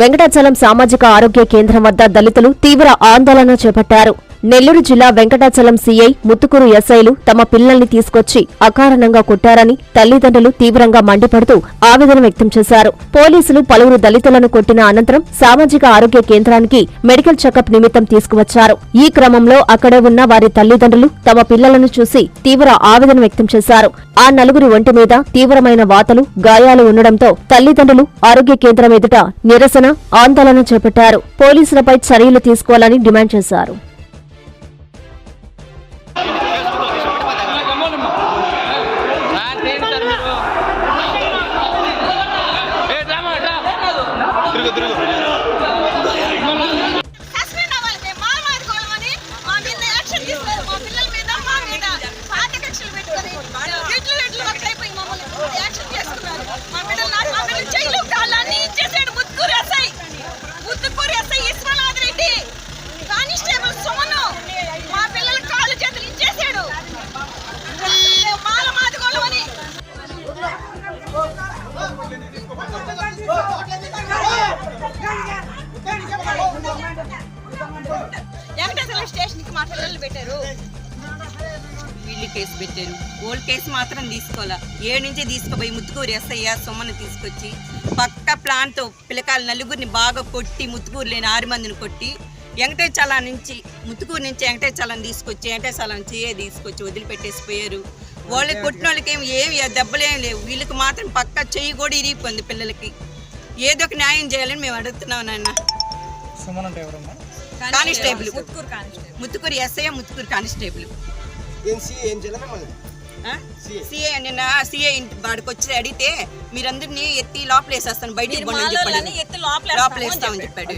వెంకటాచలం సామాజిక ఆరోగ్య కేంద్రం వద్ద దళితులు తీవ్ర ఆందోళన చేపట్టారు. నెల్లూరు జిల్లా వెంకటాచలం సీఐ ముత్తుకూరు ఎస్ఐలు తమ పిల్లల్ని తీసుకొచ్చి అకారణంగా కొట్టారని తల్లిదండ్రులు తీవ్రంగా మండిపడుతూ ఆవేదన వ్యక్తం చేశారు. పోలీసులు పలువురు దళితులను కొట్టిన అనంతరం సామాజిక ఆరోగ్య కేంద్రానికి మెడికల్ చెకప్ నిమిత్తం తీసుకువచ్చారు. ఈ క్రమంలో అక్కడే ఉన్న వారి తల్లిదండ్రులు తమ పిల్లలను చూసి తీవ్ర ఆవేదన వ్యక్తం చేశారు. ఆ నలుగురి ఒంటి మీద తీవ్రమైన వాతలు గాయాలు ఉండడంతో తల్లిదండ్రులు ఆరోగ్య కేంద్రం ఎదుట నిరసన ఆందోళన చేపట్టారు. పోలీసులపై చర్యలు తీసుకోవాలని డిమాండ్ చేశారు. వెంకటేశ్వర స్టేషన్కి మా పిల్లలు పెట్టారు. వీళ్ళు కేసు పెట్టారు. ఓల్డ్ కేసు మాత్రం తీసుకోవాలా? ఏ నుంచి తీసుకుపోయి ముత్తుకూరు ఎస్ఐఆర్ సొమ్మను తీసుకొచ్చి పక్క ప్లాన్తో పిల్లకాయల నలుగురిని బాగా కొట్టి ముత్తుకూరు లేని ఆరు మందిని కొట్టి వెంకటేశాల నుంచి ముత్తుకూరు నుంచి వెంకటేశాలను తీసుకొచ్చి వెంకటేశాల నుంచి తీసుకొచ్చి వదిలిపెట్టేసి పోయారు? వాళ్ళకి కొట్టిన వాళ్ళకి ఏమి ఏమి దెబ్బలేం లేవు. వీళ్ళకి మాత్రం పక్క చెయ్యి కూడా ఇరిగిపోయింది పిల్లలకి. ఏదో ఒక న్యాయం చేయాలని మేము అడుగుతున్నాం నాన్న constable. Muthukur SI Muthukur constable. CA నిన్న సిఏ ఇంటి వాడికి వచ్చి అడిగితే మీరందరినీ ఎత్తి లోపల వేసేస్తాను బయటికి. ఎత్తి లోపల వేస్తామని చెప్పాడు.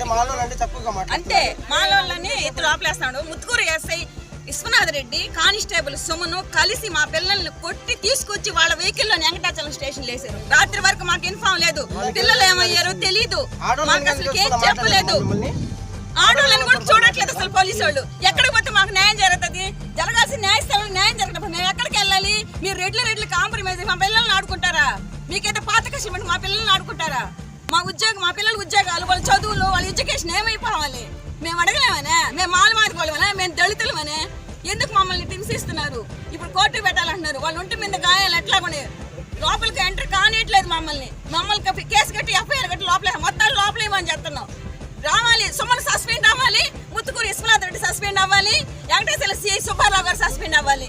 అంతే మాలోళ్ళని ఎత్తు లోపలేస్తాడు. ముత్తుకూరు ఎస్ఐ విశ్వనాథ్ రెడ్డి కానిస్టేబుల్ సుమను కలిసి మా పిల్లల్ని కొట్టి తీసుకొచ్చి వాళ్ళ వెహికల్లో వెంకటాచలం స్టేషన్ వేసారు రాత్రి వరకు మాకు ఇన్ఫామ్ లేదు. పిల్లలు ఏమయ్యారో తెలీదు. మాకు అసలు ఏం చెప్పలేదు. ఆటోలను కూడా చూడట్లేదు అసలు పోలీసు వాళ్ళు ఎక్కడికి పోతే మాకు న్యాయం జరుగుతుంది? జరగాల్సిన న్యాయస్థానంలో న్యాయం జరగకపోతే మేము ఎక్కడికి వెళ్ళాలి? మీరు రెడ్లు రెడ్లు కాంప్రమైజ్ మా పిల్లల్ని ఆడుకుంటారా? మీకైతే పాత కష్టం పెట్టి మా పిల్లల్ని ఆడుకుంటారా? మా ఉద్యోగం మా పిల్లల ఉద్యోగాలు వాళ్ళ చదువులు వాళ్ళ ఎడ్యుకేషన్ ఏమైపోవాలి? మేము అడగలేమనే? మేము మాలు మాదుకోవాలమనే మేము దళితులమనే? కోర్టు పెట్టాలంటున్నారు. వాళ్ళు ఉంటే మీద గాయాలు ఎట్లా కొనే లోపలికి ఎంటర్ కానియట్లేదు మమ్మల్ని. మమ్మల్ని కేసు కట్టి ఎఫ్ఐఆర్ కట్టి లోపల మొత్తం లోపల ఇవ్వని చెప్తున్నాం. రావాలి సుమన్ సస్పెండ్ అవ్వాలి ముత్తుకూరి విశ్వనాథ్ రెడ్డి సస్పెండ్ అవ్వాలి వెంకటేశ్వర సిఐ సుబ్బారావు గారు సస్పెండ్ అవ్వాలి.